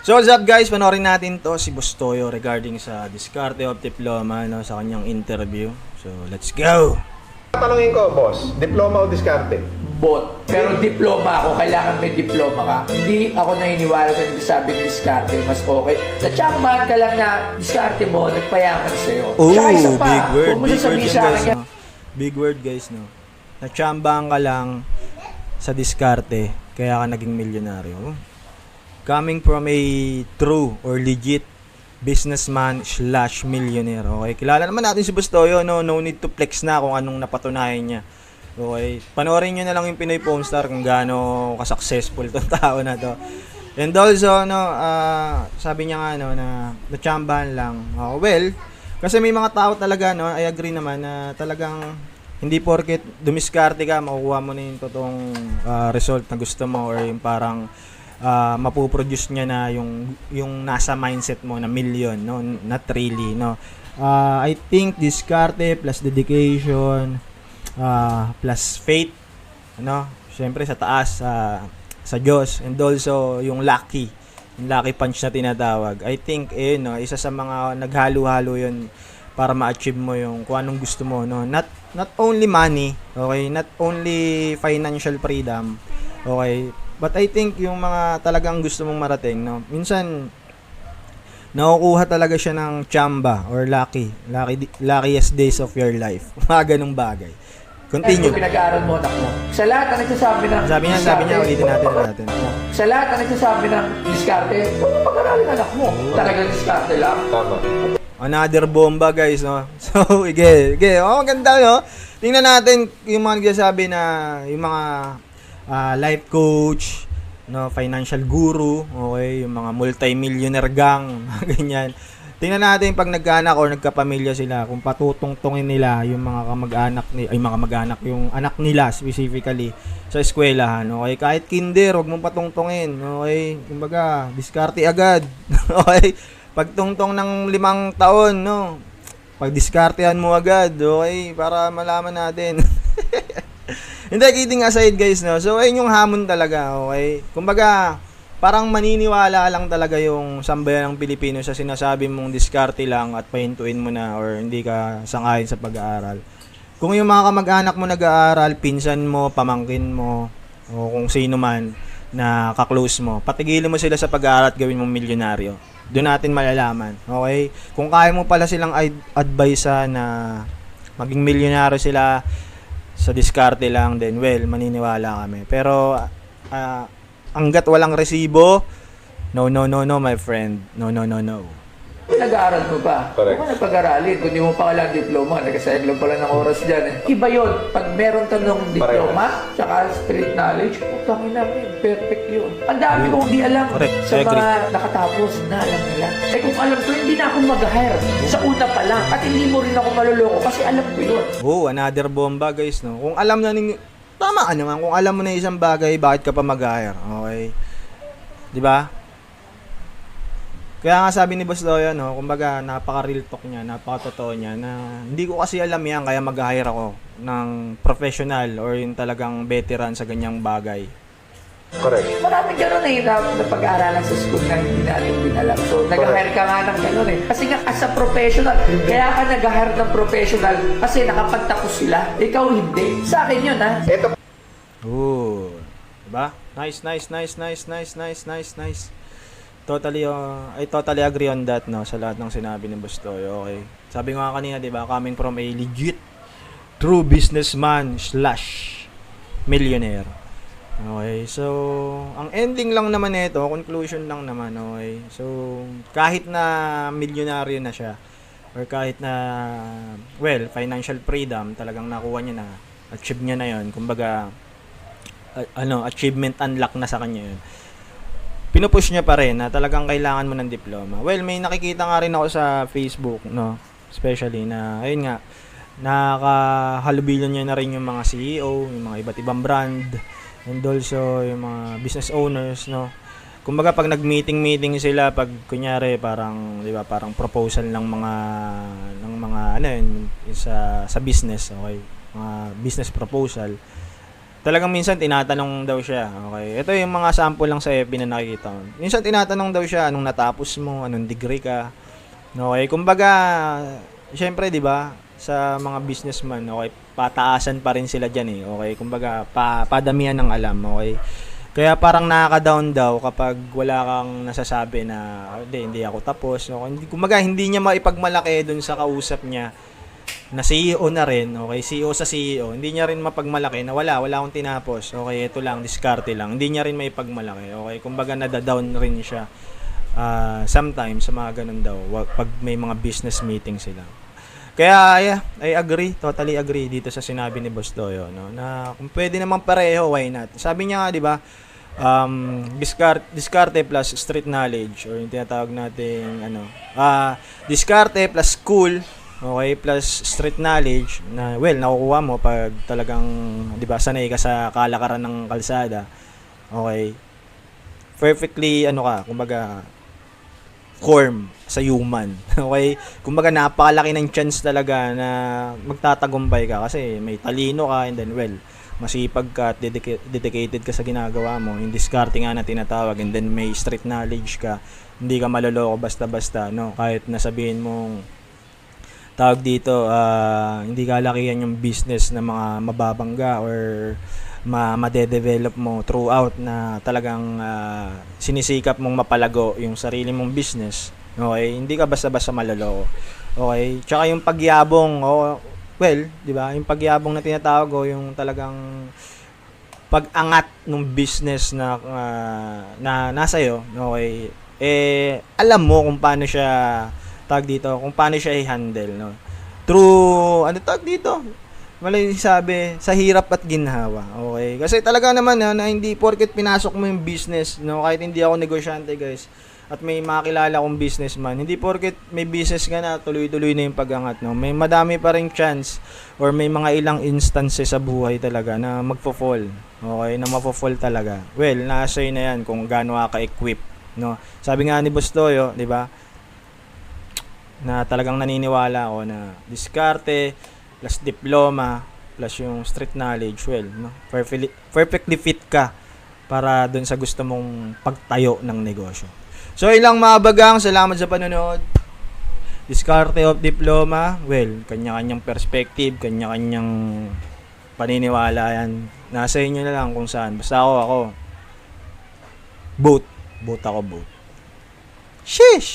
So what's up guys, panoorin natin to si Bustoyo regarding sa Discarte of Diploma no, sa kanyang interview. So let's go! Tatanungin ko, boss, diploma o diskarte? bot. Pero diploma ako, kailangan may diploma ka. Hindi ako naniniwala sa nagsasabing diskarte, mas okay. Sa tsambahan ka lang na diskarte mo, nagpayaman sa'yo. Oh, Tsaka isa pa, big word, big word sa guys. No? Big word guys no. Natsambahan ka lang sa Discarte, kaya ka naging milyonaryo. Coming from a true or legit businessman slash millionaire. Okay, kilala naman natin si Bustoyo, no? No need to flex na kung anong napatunayan niya. Okay, panoorin nyo na lang yung Pinoy Porn Star kung gaano ka-successful tong tao na to. And also, no, ah, sabi niya nga, no, na natsambahan lang. Oh, well, kasi may mga tao talaga, no, I agree naman na talagang hindi porket dumiskarte ka, makukuha mo na yung totoong ah, result na gusto mo or yung parang ah, mapuproduce niya na yung yung nasa mindset mo na million, no, not really, no. Ah, I think diskarte plus dedication ah, plus faith, ano, syempre sa taas, sa sa Diyos, and also yung lucky, yung lucky punch na tinatawag. I think, eh, no, isa sa mga naghalo-halo yun para ma-achieve mo yung kung anong gusto mo, no. Not, not only money, okay, not only financial freedom, okay, but I think yung mga talagang gusto mong marating, no, minsan, nakukuha talaga siya ng chamba or lucky, lucky luckiest days of your life. Mga ganong bagay. Continue. Kung pinag-aaral mo, anak mo. Sa lahat na nagsasabi ng Sabi niya, sabi niya, ulitin natin natin. Sa lahat na nagsasabi ng diskarte, huwag mo pag-aralin anak mo. Talagang diskarte lang. Tama. Another bomba guys, no? So, ige, ige. Oh, ganda, no? Tingnan natin yung mga nagsasabi na yung mga ah, life coach, no, financial guru, okay, yung mga multi-millionaire gang, ganyan. Tingnan natin pag nagkaanak or nagkapamilya sila, kung patutungtungin nila yung mga kamag-anak ni ay mga kamag-anak yung anak nila specifically sa eskwelahan, okay? Kahit kinder, wag mong patungtungin, okay? Kumbaga, diskarte agad. okay? Pagtungtong ng limang taon, no? Pagdiskartehan mo agad, okay? Para malaman natin. Hindi, kidding aside guys, no? So, ayun yung hamon talaga, okay? Kumbaga, parang maniniwala lang talaga yung sambayan ng Pilipino sa sinasabi mong diskarte lang at pahintuin mo na or hindi ka sangayon sa pag-aaral. Kung yung mga kamag-anak mo nag-aaral, pinsan mo, pamangkin mo, o kung sino man na kaklose mo, patigilin mo sila sa pag-aaral at gawin mong milyonaryo. Doon natin malalaman. Okay? Kung kaya mo pala silang ad- advise na maging milyonaryo sila sa diskarte lang, then well, maniniwala kami. Pero, ah, hanggat walang resibo, no, no, no, no, my friend. No, no, no, no. Nag-aaral mo pa. Correct. Huwag ka nagpag-aralin. Kung di mo pa kailangan diploma, nagkasayang lang pala ng oras dyan. Eh. Iba yun. Pag meron tanong diploma, tsaka street knowledge, putangin namin, perfect yun. Ang dami kong di alam Correct. sa I agree. mga nakatapos na alam nila. Eh kung alam ko, hindi na ako mag-hire sa una pa lang. At hindi mo rin ako maluloko kasi alam ko yun. Oh, another bomba, guys, no. Kung alam na ninyo, tama ka naman. Kung alam mo na isang bagay, bakit ka pa mag-hire? Okay? 'Di ba? Kaya nga sabi ni Boss Loyo, no, kumbaga napaka-real talk niya, napaka-totoo niya na hindi ko kasi alam yan kaya mag-hire ako ng professional or yung talagang veteran sa ganyang bagay. Correct. Maraming gano'n eh na, na pag-aaralan sa school na hindi natin din alam. So, nag-hire ka nga ng gano'n eh. Kasi nga, as a professional, kaya ka nag-hire ng professional kasi nakapagtapos sila. Ikaw hindi. Sa akin yun ha. Ito Ooh. Diba? Nice, nice, nice, nice, nice, nice, nice, nice. Totally, uh, I totally agree on that, no, sa lahat ng sinabi ni Bustoy. Okay. Sabi nga kanina, di ba, coming from a legit, true businessman slash millionaire. Okay, so, ang ending lang naman nito, conclusion lang naman, okay. So, kahit na milyonaryo na siya, or kahit na, well, financial freedom, talagang nakuha niya na, achieve niya na yon kumbaga, a- ano, achievement unlock na sa kanya yun. Pinupush niya pa rin na talagang kailangan mo ng diploma. Well, may nakikita nga rin ako sa Facebook, no? Especially na, ayun nga, nakakahalubilon niya na rin yung mga CEO, yung mga iba't ibang brand, and also yung mga business owners, no? Kumbaga pag nag-meeting-meeting sila, pag kunyari parang, 'di ba, parang proposal ng mga ng mga ano yun, sa sa business, okay? Mga business proposal talagang minsan tinatanong daw siya. Okay. Ito yung mga sample lang sa FB na nakikita ko. Minsan tinatanong daw siya anong natapos mo, anong degree ka. Okay. Kumbaga, syempre, 'di ba, sa mga businessman, okay, pataasan pa rin sila diyan eh. Okay. Kumbaga, pa, padamihan ng alam, okay. Kaya parang nakaka-down daw kapag wala kang nasasabi na hindi, hindi ako tapos. Okay. Kumbaga, hindi niya maipagmalaki dun sa kausap niya na CEO na rin, okay, CEO sa CEO, hindi niya rin mapagmalaki na wala, wala akong tinapos, okay, ito lang, diskarte lang, hindi niya rin may pagmalaki, okay, kumbaga nadadown rin siya ah, sometimes sa mga ganun daw, pag may mga business meeting sila. Kaya, yeah, I agree, totally agree dito sa sinabi ni Boss Doyo, no, na kung pwede naman pareho, why not? Sabi niya nga, di ba, um, discard, diskarte plus street knowledge, or yung tinatawag nating, ano, ah, diskarte plus school, Okay, plus street knowledge na well nakukuha mo pag talagang 'di ba sanay ka sa kalakaran ng kalsada. Okay. Perfectly ano ka, kumbaga form sa human. Okay? Kumbaga napakalaki ng chance talaga na magtatagumpay ka kasi may talino ka and then well, masipag ka at dedica- dedicated ka sa ginagawa mo. Yung discarding nga na tinatawag and then may street knowledge ka. Hindi ka maloloko basta-basta, no? Kahit nasabihin mong tawag dito, ah, hindi kalakihan yung business na mga mababangga or ma madedevelop mo throughout na talagang ah, sinisikap mong mapalago yung sarili mong business. Okay, hindi ka basta-basta maloloko. Okay, tsaka yung pagyabong, oh, well, 'di ba? Yung pagyabong na tinatawag ko, yung talagang pag-angat ng business na ah, na nasa iyo, okay, eh alam mo kung paano siya tag dito, kung paano siya i-handle, no. Through ano tag dito? Malay sabi, sa hirap at ginhawa. Okay? Kasi talaga naman ha, na hindi porket pinasok mo yung business, no, kahit hindi ako negosyante, guys, at may makilala kong businessman, hindi porket may business ka na, tuloy-tuloy na yung pag-angat, no. May madami pa ring chance or may mga ilang instances sa buhay talaga na magfo-fall. Okay, na mafo-fall talaga. Well, nasa na yan kung gaano ka ka-equip, no. Sabi nga ni Bustoyo, 'di ba? Na talagang naniniwala ako na diskarte plus diploma plus yung street knowledge, well, no. Perfectly perfectly fit ka para doon sa gusto mong pagtayo ng negosyo. So, ilang mga bagang, salamat sa panonood. Diskarte of diploma, well, kanya-kanyang perspective, kanya-kanyang paniniwala yan. Nasa inyo na lang kung saan. Basta ako, ako. Boot. Boot ako, boot. Sheesh!